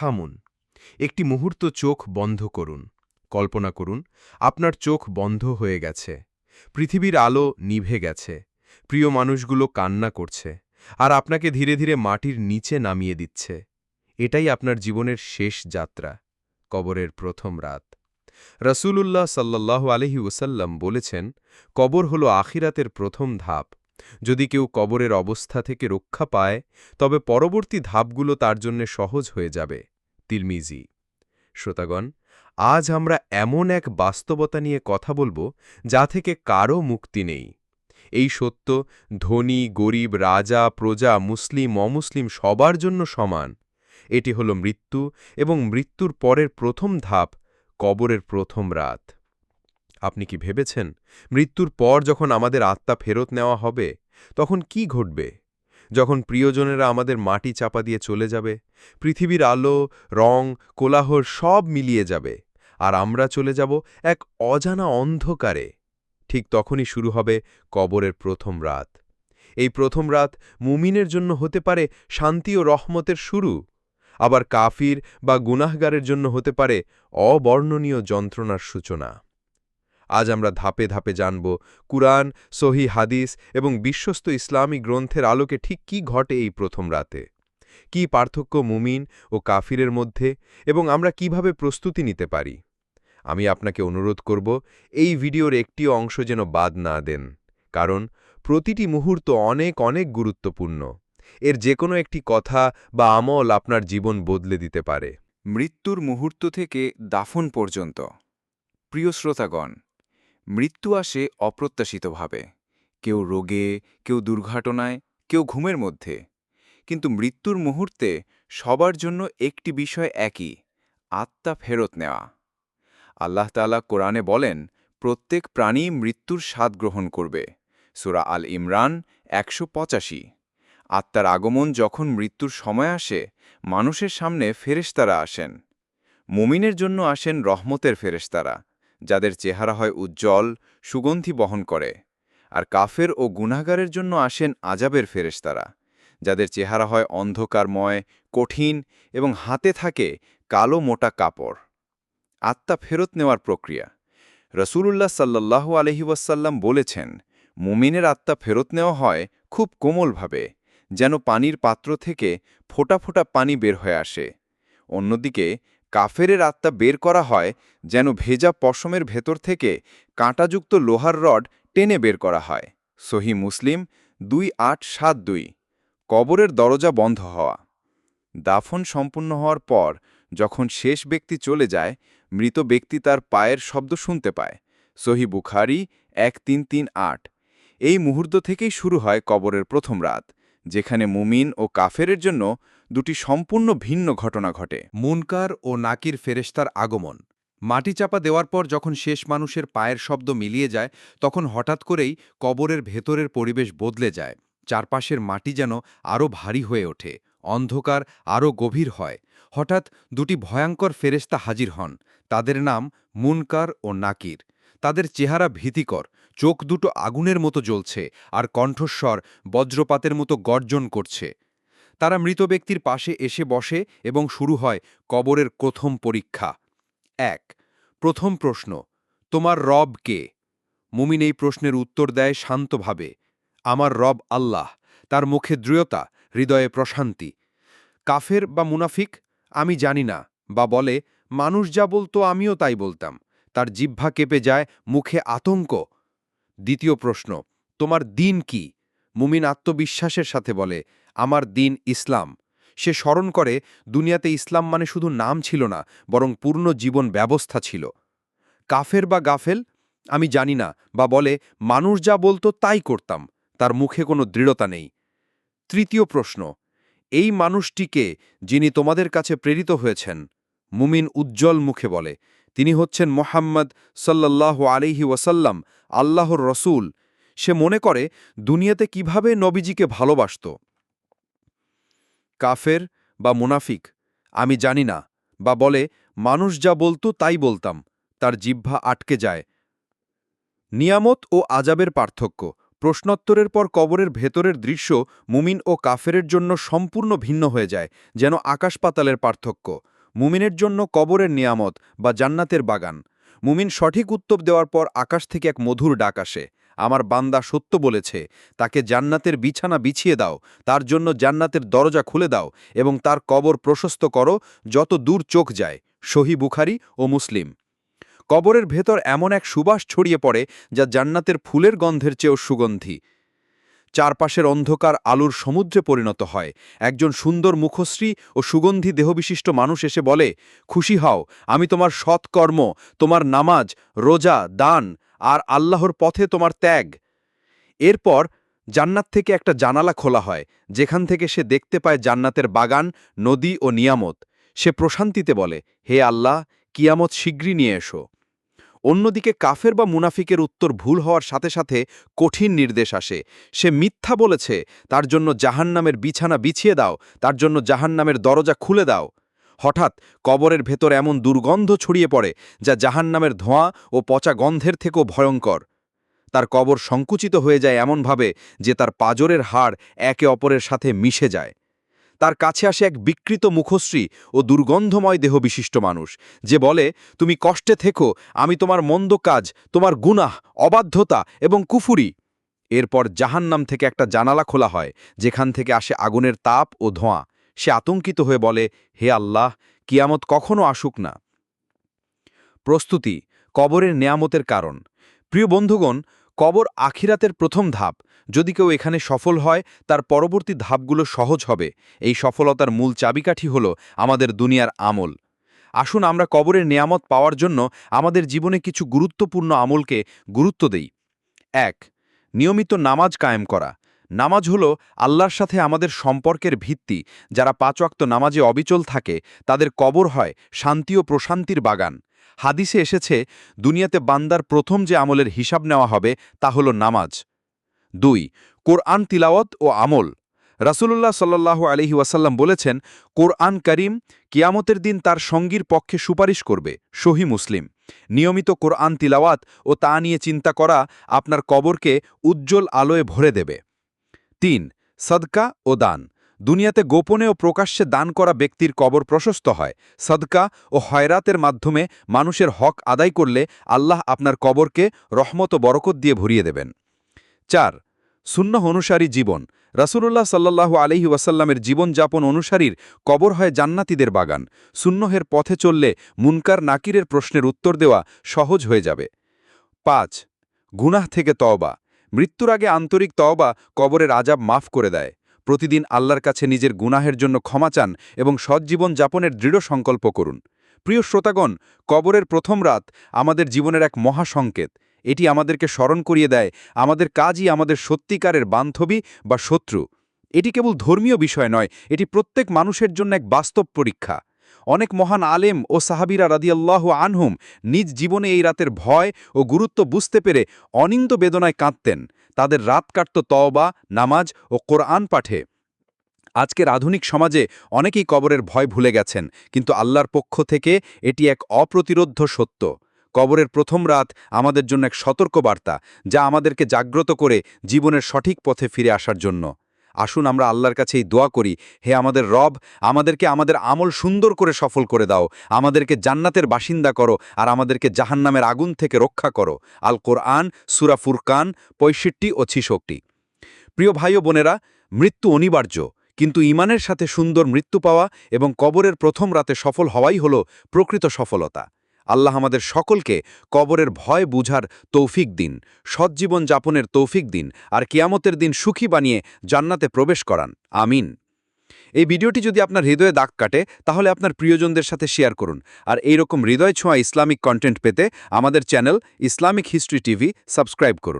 থামুন। একটি মুহূর্ত চোখ বন্ধ করুন। কল্পনা করুন, আপনার চোখ বন্ধ হয়ে গেছে। পৃথিবীর আলো নিভে গেছে। প্রিয় মানুষগুলো কান্না করছে আর আপনাকে ধীরে ধীরে মাটির নিচে নামিয়ে দিচ্ছে। এটাই আপনার জীবনের শেষ যাত্রা, কবরের প্রথম রাত। রসুলুল্লাহ সাল্লাহ আলহি ওসাল্লাম বলেছেন, কবর হল আখিরাতের প্রথম ধাপ। যদি কেউ কবরের অবস্থা থেকে রক্ষা পায়, তবে পরবর্তী ধাপগুলো তার জন্য সহজ হয়ে যাবে। তিলমিজি। শ্রোতাগণ, আজ আমরা এমন এক বাস্তবতা নিয়ে কথা বলব যা থেকে কারও মুক্তি নেই। এই সত্য ধনী, গরিব, রাজা, প্রজা, মুসলিম, অমুসলিম সবার জন্য সমান। এটি হল মৃত্যু এবং মৃত্যুর পরের প্রথম ধাপ, কবরের প্রথম রাত। আপনি কি ভেবেছেন, মৃত্যুর পর যখন আমাদের আত্মা ফেরত নেওয়া হবে, তখন কি ঘটবে? যখন প্রিয়জনেরা আমাদের মাটি চাপা দিয়ে চলে যাবে, পৃথিবীর আলো, রং কোলাহর সব মিলিয়ে যাবে, আর আমরা চলে যাব এক অজানা অন্ধকারে। ঠিক তখনই শুরু হবে কবরের প্রথম রাত। এই প্রথম রাত মুমিনের জন্য হতে পারে শান্তি ও রহমতের শুরু, আবার কাফির বা গুনাহগারের জন্য হতে পারে অবর্ণনীয় যন্ত্রণার সূচনা। আজ আমরা ধাপে ধাপে জানব কুরআন, সহি হাদিস এবং বিশ্বস্ত ইসলামী গ্রন্থের আলোকে ঠিক কি ঘটে এই প্রথম রাতে? কি পার্থক্য মুমিন ও কাফিরের মধ্যে এবং আমরা কীভাবে প্রস্তুতি নিতে পারি? আমি আপনাকে অনুরোধ করব এই ভিডিওর একটি অংশ যেন বাদ না দেন, কারণ প্রতিটি মুহূর্ত অনেক অনেক গুরুত্বপূর্ণ। এর যে কোনো একটি কথা বা আমল আপনার জীবন বদলে দিতে পারে। মৃত্যুর মুহূর্ত থেকে দাফন পর্যন্ত। প্রিয় শ্রোতাগণ মৃত্যু আসে অপ্রত্যাশিতভাবে। কেউ রোগে, কেউ দুর্ঘটনায়, কেউ ঘুমের মধ্যে। কিন্তু মৃত্যুর মুহূর্তে সবার জন্য একটি বিষয় একই, আত্মা ফেরত নেওয়া। আল্লাহ তালা কোরআনে বলেন, প্রত্যেক প্রাণী মৃত্যুর স্বাদ গ্রহণ করবে। সুরা আল ইমরান একশো পঁচাশি। আত্মার আগমন যখন মৃত্যুর সময় আসে, মানুষের সামনে ফেরেশতারা আসেন। মুমিনের জন্য আসেন রহমতের ফেরেশতারা। যাদের চেহারা হয় উজ্জ্বল, সুগন্ধি বহন করে। আর কাফের ও গুনাগারের জন্য আসেন আজাবের ফেরেশতারা, যাদের চেহারা হয় অন্ধকারময়, কঠিন এবং হাতে থাকে কালো মোটা কাপড়। আত্মা ফেরত নেওয়ার প্রক্রিয়া। রসুলুল্লাহ সাল্লাহ আলহিউসাল্লাম বলেছেন, মুমিনের আত্মা ফেরত নেওয়া হয় খুব কোমলভাবে, যেন পানির পাত্র থেকে ফোটা ফোটা পানি বের হয়ে আসে। অন্যদিকে কাফেরের আত্মা বের করা হয় যেন ভেজা পশমের ভেতর থেকে কাঁটাযুক্ত লোহার রড টেনে বের করা হয়। সহি মুসলিম দুই আট সাত দুই। কবরের দরজা বন্ধ হওয়া। দাফন সম্পূর্ণ হওয়ার পর যখন শেষ ব্যক্তি চলে যায়, মৃত ব্যক্তি তার পায়ের শব্দ শুনতে পায়। সহি বুখারি এক তিন তিন আট। এই মুহূর্ত থেকেই শুরু হয় কবরের প্রথম রাত। যেখানে মুমিন ও কাফেরের জন্য দুটি সম্পূর্ণ ভিন্ন ঘটনা ঘটে। মুনকার ও নাকির ফেরেস্তার আগমন। মাটি চাপা দেওয়ার পর যখন শেষ মানুষের পায়ের শব্দ মিলিয়ে যায়, তখন হঠাৎ করেই কবরের ভেতরের পরিবেশ বদলে যায়। চারপাশের মাটি যেন আরও ভারী হয়ে ওঠে, অন্ধকার আরও গভীর হয়। হঠাৎ দুটি ভয়ঙ্কর ফেরেস্তা হাজির হন। তাদের নাম মুনকার ও নাকির। তাদের চেহারা ভীতিকর চোখ দুটো আগুনের মতো জ্বলছে আর কণ্ঠস্বর বজ্রপাতের মতো গর্জন করছে। তারা মৃত ব্যক্তির পাশে এসে বসে এবং শুরু হয় কবরের প্রথম পরীক্ষা। এক, প্রথম প্রশ্ন, তোমার রব কে? মুমিন এই প্রশ্নের উত্তর দেয় শান্তভাবে, আমার রব আল্লাহ, তার মুখে দৃঢ়তা, হৃদয়ে প্রশান্তি। কাফের বা মুনাফিক, আমি জানি না, বা বলে, মানুষ যা বলতো আমিও তাই বলতাম, তার জিহ্বা কেঁপে যায়, মুখে আতঙ্ক দ্বিতীয় প্রশ্ন, তোমার দিন কি? মুমিন আত্মবিশ্বাসের সাথে বলে, আমার দিন ইসলাম। সে স্মরণ করে, দুনিয়াতে ইসলাম মানে শুধু নাম ছিল না, বরং পূর্ণ জীবন ব্যবস্থা ছিল। কাফের বা গাফেল? আমি জানি না, বা বলে, মানুষ যা বলতো তাই করতাম, তার মুখে কোনো দৃঢ়তা নেই। তৃতীয় প্রশ্ন, এই মানুষটিকে যিনি তোমাদের কাছে প্রেরিত হয়েছেন, মুমিন উজ্জ্বল মুখে বলে তিনি হচ্ছেন মোহাম্মদ সাল্লাহ আলিহি ওয়াসাল্লাম, আল্লাহর রসুল। সে মনে করে, দুনিয়াতে কীভাবে নবীজিকে ভালোবাসত? কাফের বা মুনাফিক, আমি জানি না, বা বলে, মানুষ যা বলতো তাই বলতাম, তার জিহ্বা আটকে যায়। নিয়ামত ও আজাবের পার্থক্য, প্রশ্নোত্তরের পর কবরের ভেতরের দৃশ্য মুমিন ও কাফেরের জন্য সম্পূর্ণ ভিন্ন হয়ে যায়, যেন আকাশ পাতালের পার্থক্য। মুমিনের জন্য কবরের নিয়ামত বা জান্নাতের বাগান। মুমিন সঠিক উত্তর দেওয়ার পর আকাশ থেকে এক মধুর ডাক আসে। আমার বান্দা সত্য বলেছে, তাকে জান্নাতের বিছানা বিছিয়ে দাও, তার জন্য জান্নাতের দরজা খুলে দাও এবং তার কবর প্রশস্ত করো যত দূর চোখ যায়, সহি বুখারি ও মুসলিম। কবরের ভেতর এমন এক সুবাস ছড়িয়ে পড়ে যা জান্নাতের ফুলের গন্ধের চেয়েও সুগন্ধি। চারপাশের অন্ধকার আলুর সমুদ্রে পরিণত হয়। একজন সুন্দর মুখশ্রী ও সুগন্ধি দেহবিশিষ্ট মানুষ এসে বলে, খুশি হও, আমি তোমার সৎকর্ম, তোমার নামাজ, রোজা, দান আর আল্লাহর পথে তোমার ত্যাগ। এরপর জান্নাত থেকে একটা জানালা খোলা হয়, যেখান থেকে সে দেখতে পায় জান্নাতের বাগান, নদী ও নিয়ামত। সে প্রশান্তিতে বলে, হে আল্লাহ, কিয়ামত শীঘ্রই নিয়ে এসো। অন্যদিকে কাফের বা মুনাফিকের উত্তর ভুল হওয়ার সাথে সাথে কঠিন নির্দেশ আসে। সে মিথ্যা বলেছে, তার জন্য জাহান্নামের বিছানা বিছিয়ে দাও, তার জন্য জাহান্নামের দরজা খুলে দাও। হঠাৎ কবরের ভেতর এমন দুর্গন্ধ ছড়িয়ে পড়ে, যা জাহান্নামের ধোঁয়া ও পচা গন্ধের থেকেও ভয়ঙ্কর। তার কবর সংকুচিত হয়ে যায় এমনভাবে যে তার পাজরের হাড় একে অপরের সাথে মিশে যায়। তার কাছে আসে এক বিকৃত মুখশ্রী ও দুর্গন্ধময় দেহবিশিষ্ট মানুষ, যে বলে, তুমি কষ্টে থেকো, আমি তোমার মন্দ কাজ, তোমার গুনাহ, অবাধ্যতা এবং কুফুরি। এরপর জাহান্নাম থেকে একটা জানালা খোলা হয়, যেখান থেকে আসে আগুনের তাপ ও ধোঁয়া। সে আতঙ্কিত হয়ে বলে, হে আল্লাহ, কিয়ামত কখনো আসুক না। প্রস্তুতি, কবরের নেয়ামতের কারণ। প্রিয় বন্ধুগণ, কবর আখিরাতের প্রথম ধাপ। যদি কেউ এখানে সফল হয়, তার পরবর্তী ধাপগুলো সহজ হবে। এই সফলতার মূল চাবিকাঠি হল আমাদের দুনিয়ার আমল। আসুন আমরা কবরের নেয়ামত পাওয়ার জন্য আমাদের জীবনে কিছু গুরুত্বপূর্ণ আমলকে গুরুত্ব দেই। এক, নিয়মিত নামাজ কায়েম করা। নামাজ হল আল্লাহর সাথে আমাদের সম্পর্কের ভিত্তি। যারা পাঁচওয়াক্ত নামাজে অবিচল থাকে, তাদের কবর হয় শান্তি ও প্রশান্তির বাগান। হাদিসে এসেছে, দুনিয়াতে বান্দার প্রথম যে আমলের হিসাব নেওয়া হবে, তা হল নামাজ। দুই, কোরআন তিলাওয়াত ও আমল। রাসূলুল্লাহ সাল্লাল্লাহু আলহি ওয়াসাল্লাম বলেছেন, কোরআন করিম কিয়ামতের দিন তার সঙ্গীর পক্ষে সুপারিশ করবে, সহি মুসলিম। নিয়মিত কোরআন তিলাওয়াত ও তা নিয়ে চিন্তা করা আপনার কবরকে উজ্জ্বল আলোয় ভরে দেবে। তিন, সদকা ও দান। দুনিয়াতে গোপনে ও প্রকাশ্যে দান করা ব্যক্তির কবর প্রশস্ত হয়। সদকা ও হয়রাতের মাধ্যমে মানুষের হক আদায় করলে আল্লাহ আপনার কবরকে রহমত ও বরকত দিয়ে ভরিয়ে দেবেন। চার শূন্য অনুসারী জীবন। রাসূলুল্লাহ সাল্লাল্লাহু আলহি ওয়াসাল্লামের জীবনযাপন অনুসারীর কবর হয় জান্নাতীদের বাগান। শূন্যহের পথে চললে মুনকার নাকিরের প্রশ্নের উত্তর দেওয়া সহজ হয়ে যাবে। পাঁচ, গুনাহ থেকে তওবা। মৃত্যুর আগে আন্তরিক তওবা কবরের আজাব মাফ করে দেয়। প্রতিদিন আল্লাহর কাছে নিজের গুনাহের জন্য ক্ষমা চান এবং সজ্জীবন যাপনের দৃঢ় সংকল্প করুন। প্রিয় শ্রোতাগণ, কবরের প্রথম রাত আমাদের জীবনের এক মহাসংকেত। এটি আমাদেরকে স্মরণ করিয়ে দেয়, আমাদের কাজই আমাদের সত্যিকারের বান্ধবী বা শত্রু। এটি কেবল ধর্মীয় বিষয় নয়, এটি প্রত্যেক মানুষের জন্য এক বাস্তব পরীক্ষা। অনেক মহান আলেম ও সাহাবিরা রাদিয়াল্লাহ আনহুম নিজ জীবনে এই রাতের ভয় ও গুরুত্ব বুঝতে পেরে অনিন্দ বেদনায় কাঁদতেন। তাদের রাত কাটত তওবা, নামাজ ও কোরআন পাঠে। আজকের আধুনিক সমাজে অনেকেই কবরের ভয় ভুলে গেছেন, কিন্তু আল্লাহর পক্ষ থেকে এটি এক অপ্রতিরোধ্য সত্য। কবরের প্রথম রাত আমাদের জন্য এক সতর্কবার্তা, যা আমাদেরকে জাগ্রত করে জীবনের সঠিক পথে ফিরে আসার জন্য। আসুন আমরা আল্লাহর কাছে এই দোয়া করি, হে আমাদের রব, আমাদেরকে আমাদের আমল সুন্দর করে সফল করে দাও, আমাদেরকে জান্নাতের বাসিন্দা করো, আর আমাদেরকে জাহান্নামের আগুন থেকে রক্ষা করো। আল কোরআন, সুরা ফুরকান, পঁয়ষট্টি ও ছিষট্টি। প্রিয় ভাই ও বোনেরা, মৃত্যু অনিবার্য, কিন্তু ইমানের সাথে সুন্দর মৃত্যু পাওয়া এবং কবরের প্রথম রাতে সফল হওয়াই হল প্রকৃত সফলতা। আল্লাহ আমাদের সকলকে কবরের ভয় বুঝার তৌফিক দিন সজ্জীবন যাপনের তৌফিক দিন, আর কিয়ামতের দিন সুখী বানিয়ে জান্নাতে প্রবেশ করান। আমিন। এই ভিডিওটি যদি আপনার হৃদয়ে দাগ কাটে, তাহলে আপনার প্রিয়জনদের সাথে শেয়ার করুন। আর এইরকম হৃদয় ছোঁয়া ইসলামিক কন্টেন্ট পেতে আমাদের channel Islamic history TV subscribe করুন।